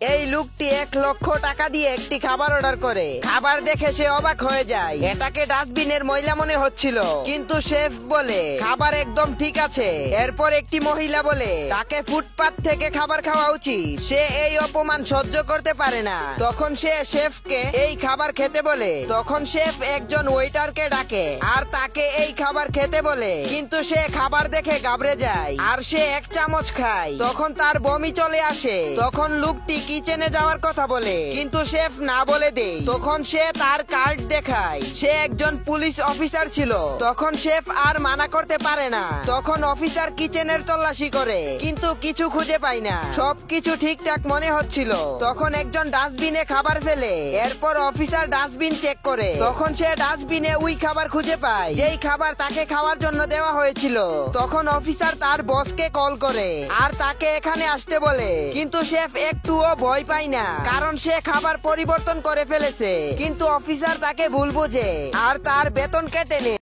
এই লোকটি এক লক্ষ টাকা দিয়ে একটি খাবার অর্ডার করে। খাবার দেখে সে অবাক হয়ে যায়। এটাকে ডাস্টবিনের ময়লা মনে হচ্ছিল, কিন্তু শেফ বলে, খাবার একদম ঠিক আছে। এরপর একটি মহিলা বলে, তাকে ফুটপাত থেকে খাবার খাওয়া উচিত। সে এই অপমান সহ্য করতে পারে না। তখন সে শেফকে এই খাবার খেতে বলে। তখন শেফ একজন ওয়েটারকে ডাকে, আর তাকে এই খাবার খেতে বলে। কিন্তু সে খাবার দেখে গাবড়ে যায়, আর সে এক চামচ খায়। তখন তার বমি চলে আসে। তখন লোকটি কিচেনে যাওয়ার কথা বলে। কিন্তু শেফ না বলে দেয় তখন সে তার কার্ড দেখায়। সে একজন পুলিশ অফিসার ছিল। তখন শেফ আর মানা করতে পারে না। তখন অফিসার কিচেনের তল্লাশি করে। কিন্তু কিছু খুঁজে পায় না। সবকিছু ঠিকঠাক মনে হচ্ছিল। তখন একজন ডাস্টবিনে খাবার ফেলে। এরপর অফিসার ডাস্টবিন চেক করে। তখন সে ডাস্টবিনে ওই খাবার খুঁজে পায়। যেই খাবার তাকে খাওয়ার জন্য দেওয়া হয়েছিল। তখন অফিসার তার বসকে কল করে। আর তাকে এখানে আসতে বলে। কিন্তু শেফ একটুও ভয় পায় না। কারণ সে খাবার পরিবর্তন করে ফেলেছে। কিন্তু অফিসার তাকে ভুল বোঝে। আর তার বেতন কেটে নেয়